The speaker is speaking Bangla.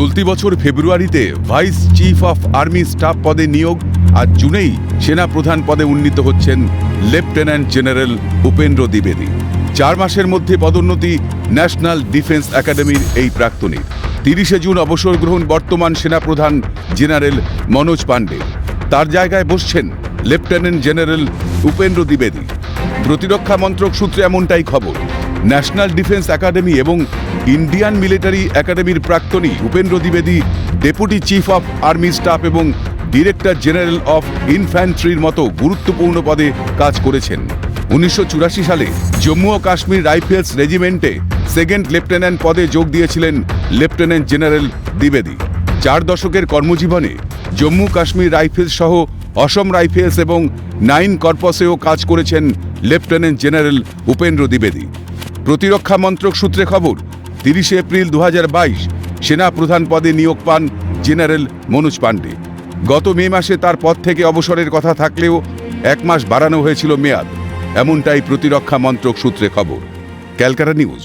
চলতি বছর ফেব্রুয়ারিতে vice chief of army staff পদে নিয়োগ, আর জুনেই সেনা প্রধান পদে উন্নীত হচ্ছেন লেফটেন্যান্ট জেনারেল উপেন্দ্র দ্বিবেদী। চার মাসের মধ্যে পদোন্নতি ন্যাশনাল ডিফেন্স একাডেমির এই প্রাক্তনীর। তিরিশে জুন অবসর গ্রহণ বর্তমান সেনাপ্রধান জেনারেল মনোজ পাণ্ডে। তার জায়গায় বসছেন লেফটেন্যান্ট জেনারেল উপেন্দ্র দ্বিবেদী। প্রতিরক্ষা মন্ত্রক সূত্রে এমনটাই খবর। ন্যাশনাল ডিফেন্স একাডেমি এবং ইন্ডিয়ান মিলিটারি একাডেমির প্রাক্তনী Upendra দ্বিবেদী, deputy chief of army staff এবং ডিরেক্টর জেনারেল অফ ইনফ্যান্ট্রির মতো গুরুত্বপূর্ণ পদে কাজ করেছেন। উনিশশো চুরাশি সালে জম্মু ও কাশ্মীর রাইফেলস রেজিমেন্টে সেকেন্ড লেফটেন্যান্ট পদে যোগ দিয়েছিলেন লেফটেন্যান্ট জেনারেল দ্বিবেদী। চার দশকের কর্মজীবনে জম্মু কাশ্মীর রাইফেলস সহ অসম রাইফেলস এবং নাইন কর্পসেও কাজ করেছেন লেফটেন্যান্ট জেনারেল উপেন্দ্র দ্বিবেদী। প্রতিরক্ষা মন্ত্রক সূত্রে খবর, তিরিশে এপ্রিল দু হাজার বাইশ সেনা প্রধান পদে নিয়োগ পান জেনারেল মনোজ পাণ্ডে। গত মে মাসে তার পদ থেকে অবসরের কথা থাকলেও এক মাস বাড়ানো হয়েছিল মেয়াদ, এমনটাই প্রতিরক্ষা মন্ত্রক সূত্রে খবর। ক্যালকাটা নিউজ।